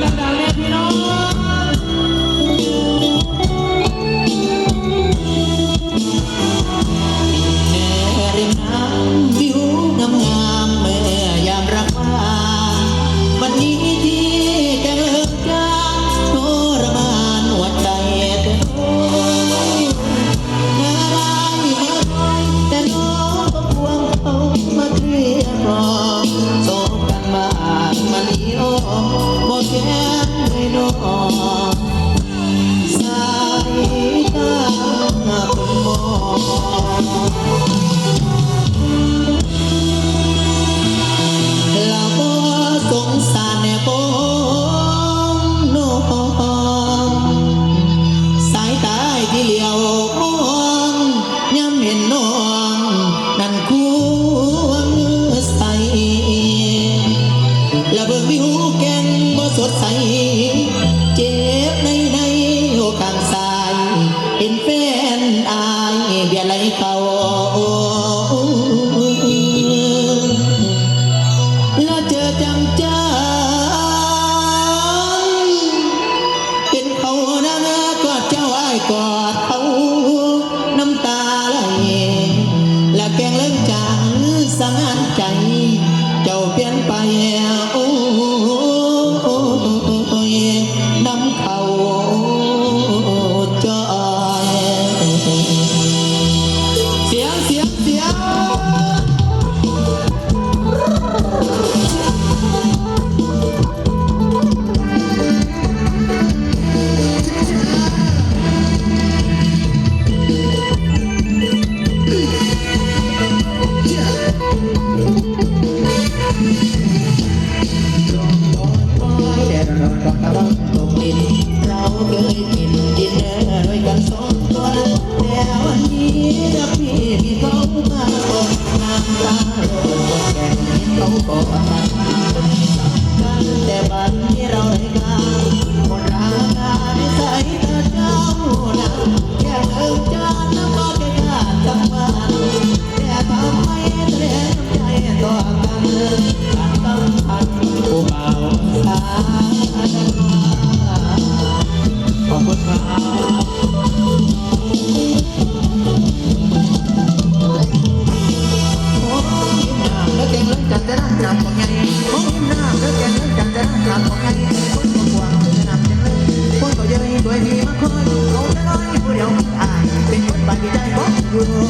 la la วิวแกงมาสดใส กินดินเนอร์ด้วยกันสองตัวแต่วันนี้จะพี่พี่ก็ you.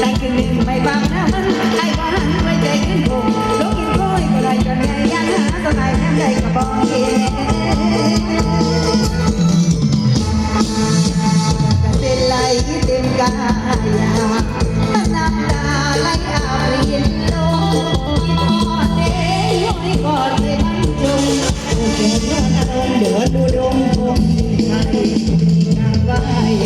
แต่กินลิ้นไม่ฟังนะมันไอ้บ้นไว้ใจกินโง่ลงกินโง่ก็ได้จนไยันหาก็ไม่แก็บอกเองเป็นไรเต็มกายน้ำตาไหลอาบเรีนลงกินอ่อนอยก่อนเป็นจงโอจุ่องอารมณ์เดือดดูดมคงทัน Bye.